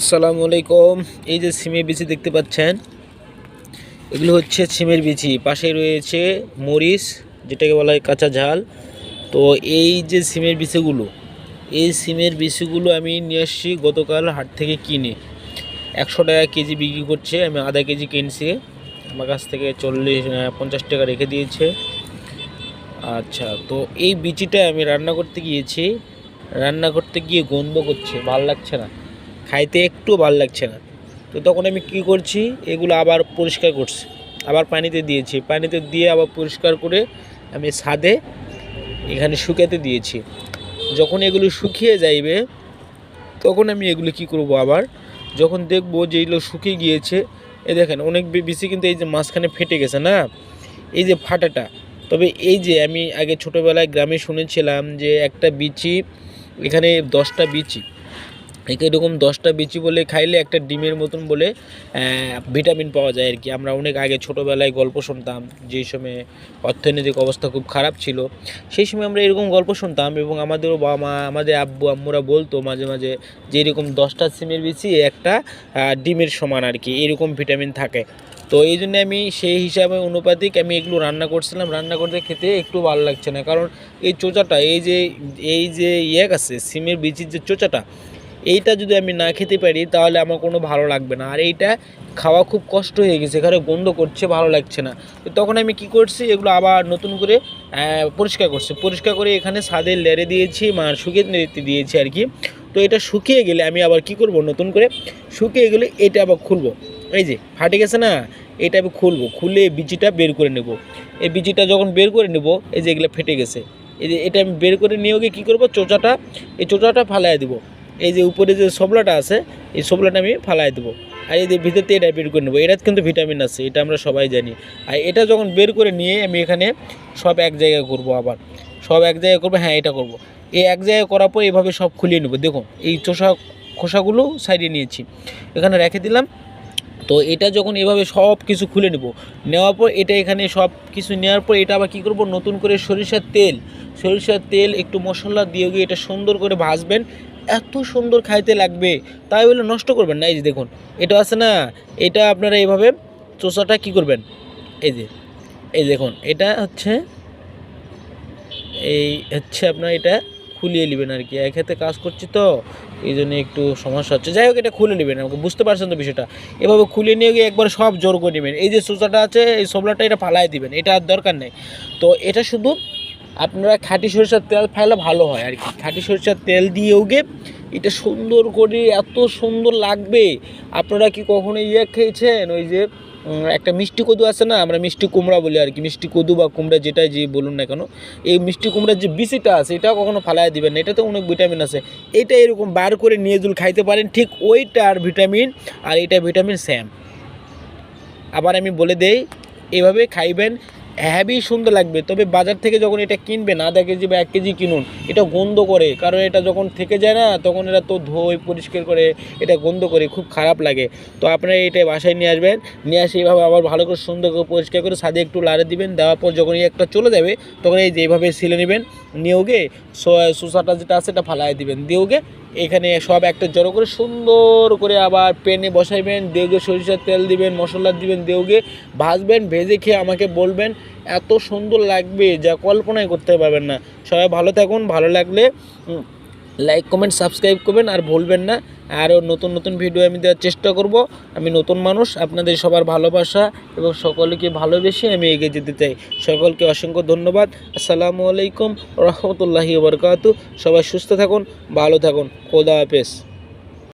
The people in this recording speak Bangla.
আসসালামু আলাইকুম। এই যে সিমের বিচি দেখতে পাচ্ছেন, এগুলো হচ্ছে সিমের বিচি। পাশে রয়েছে মরিচ, যেটাকে বলা হয় কাঁচা ঝাল। তো এই যে সিমের বিচিগুলো, এই সিমের বিচিগুলো আমি নিয়ে আসছি গতকাল হাট থেকে কিনে। একশো টাকা কেজি বিক্রি করছে, আমি আধা কেজি কিনছি। আমার কাছ থেকে চল্লিশ পঞ্চাশ টাকা রেখে দিয়েছে। আচ্ছা তো এই বিচিটা আমি রান্না করতে গিয়েছি। রান্না করতে গিয়ে গন্ধ করছে, ভালো লাগছে না। খাইতে একটু ভালো লাগছে না। তো তখন আমি কি করছি, এগুলো আবার পরিষ্কার করছি। আবার পানিতে দিয়েছি। পানিতে দিয়ে আবার পরিষ্কার করে আমি ছাদে এখানে শুকাতে দিয়েছি। যখন এগুলো শুকিয়ে যাইবে, তখন আমি এগুলো কি করব আবার? যখন দেখব যে এগুলো শুকিয়ে গিয়েছে, এ দেখেন অনেক বেশি কিন্তু এই যে মাঝখানে ফেটে গেছে না? এই যে ফাটাটা। তবে এই যে আমি আগে ছোটোবেলায় গ্রামে শুনেছিলাম যে একটা বিচি, এখানে দশটা বিচি। এরকম দশটা বিচি বলে খাইলে একটা ডিমের মতন বলে ভিটামিন পাওয়া যায় আর কি। আমরা অনেক আগে ছোটোবেলায় গল্প শুনতাম যেই সময় অর্থনৈতিক অবস্থা খুব খারাপ ছিল। সেই সময় আমরা এরকম গল্প শুনতাম এবং আমাদেরও বাবা মা, আমাদের আব্বু, আম্মুরা বলতো মাঝে মাঝে যে এরকম দশটা সিমের বিচি একটা ডিমের সমান আর কি, এরকম ভিটামিন থাকে। তো এই জন্য আমি সেই হিসাবে অনুপাতিক আমি এগুলো রান্না করছিলাম। রান্না করতে খেতে একটু ভালো লাগছে না। কারণ এই চোচাটা, এই যে এই যে ইয়ে আছে, সিমের বিচির যে চোচাটা এইটা যদি আমি না খেতে পারি, তাহলে আমার কোনো ভালো লাগবে না। আর এইটা খাওয়া খুব কষ্ট হয়ে গেছে এখানে গন্ধ করছে, ভালো লাগছে না। তো তখন আমি কি করছি, এগুলো আবার নতুন করে পরিষ্কার করছি। পরিষ্কার করে এখানে ছাদের লেড়ে দিয়েছি, মা শুকিয়ে নিতে দিয়েছি আর কি। তো এটা শুকিয়ে গেলে আমি আবার কি করব, নতুন করে শুকিয়ে গেলে এটা আবার খুলবো। এই যে, ফাটে গেছে না? এটা আমি খুলবো, খুলে বিচিটা বের করে নেব। এই বিচিটা যখন বের করে নেব, এই যে এগুলো ফেটে গেছে। এই যে এটা আমি বের করে নিয়ে গিয়ে কী করব, চোচাটা, এই চোচাটা ফালাই দেবো। এই যে উপরে যে সবলাটা আছে, এই সবলাটা আমি ফালাই দেবো। আর এই যে ভিতর থেকে এটা বের করে নেব। এটা কিন্তু ভিটামিন আছে, এটা আমরা সবাই জানি। আর এটা যখন বের করে নিয়ে আমি এখানে সব এক জায়গায় করব আবার। সব এক জায়গায় করব হ্যাঁ এটা করব। এই এক জায়গায় করার পর এইভাবে সব খুলিয়ে নেব। দেখুন, এই চোষা খোসাগুলো সাইডে নিয়েছি। এখানে রেখে দিলাম। তো এটা যখন এভাবে সব কিছু খুলে নেব, নেওয়ার পর এটা এখানে সব কিছু নেওয়ার পর এটা আবার কী করব? নতুন করে সরিষার তেল সরিষার তেল একটু মশলা দিয়ে গিয়ে এটা সুন্দর করে ভাজবেন। এত সুন্দর খাইতে লাগবে, তাই বলে নষ্ট করবেন না, এই যে দেখুন, এটা আছে না, এটা আপনারা এইভাবে চোষাটা কী করবেন? এই যে, এই দেখুন, এটা হচ্ছে, এই হচ্ছে আপনার এটা খুলিয়ে নেবেন আর কি, এক কাজ করছি তো, এই জন্য একটু সমস্যা হচ্ছে, যাই হোক এটা খুলে নেবেন, আমাকে বুঝতে পারছেন তো বিষয়টা, এভাবে খুলে নিয়ে গিয়ে একবার সব জোর করে নেবেন, এই যে সোসাটা আছে, এই সবলাটা এটা ফালাই দিবেন, এটা আর দরকার নেই, তো এটা শুধু আপনারা খাঁটি সরিষার তেল ফাইলে ভালো হয় আর কি। খাঁটি সরিষার তেল দিয়ে গে এটা সুন্দর করে এত সুন্দর লাগবে। আপনারা কি কখনো ইয়ে খেয়েছেন? ওই যে একটা মিষ্টি কদু আছে না? আমরা মিষ্টি কুমড়া বলি আর কি। মিষ্টি কদু বা কুমড়া যেটাই যে বলুন না কেন। এই মিষ্টি কুমড়ার যে বিচিটা আছে এটা কখনো ফালাই দিবেন না। এটাতে অনেক ভিটামিন আছে। এটা এরকম বার করে নিয়ে যদি খাইতে পারেন, ঠিক ওইটার ভিটামিন আর এটা ভিটামিন স্যাম। আবার আমি বলে দেই, এভাবে খাইবেন হ্যাভি সুন্দর লাগবে। তবে বাজার থেকে যখন এটা কিনবেন আধা কেজি বা এক কেজি কিনুন, এটা গন্ধ করে। কারণ এটা যখন থেকে যায় না, তখন এটা তো ধোয়, পরিষ্কার করে এটা গন্ধ করে, খুব খারাপ লাগে। তো আপনারা এটা বাসায় নিয়ে আসবেন। নিয়ে আসে এইভাবে আবার ভালো করে সুন্দর করে পরিষ্কার করে সাদে একটু লাড়ে দিবেন। দেওয়ার পর যখন এই একটা চলে যাবে, তখন এই যে এইভাবে সিলে নেবেন। নিয়েও গে শসাটা যেটা আছে সেটা ফালাই দিবেন। দিয়েও গে এখানে সব একটা জড়ো করে সুন্দর করে আবার পেনে বসাইবেন দেউগে সরিষার তেল দিবেন, মশলা দিবেন দেউগে ভাজবেন, ভেজে খেয়ে আমাকে বলবেন, এত সুন্দর লাগবে, যা কল্পনাই করতে পারবেন না। সবাই ভালো থাকুন, ভালো লাগলে লাইক কমেন্ট সাবস্ক্রাইব করবেন আর ভুলবেন না। আরও নতুন নতুন ভিডিও আমি দেওয়ার চেষ্টা করব। আমি নতুন মানুষ, আপনাদের সবার ভালোবাসা এবং সকলকে ভালোবেসে আমি এগিয়ে যেতে চাই। সকলকে অসংখ্য ধন্যবাদ। আসসালামু আলাইকুম রহমতুল্লাহি বরকাতু সবাই সুস্থ থাকুন, ভালো থাকুন। খোদা হাফেজ।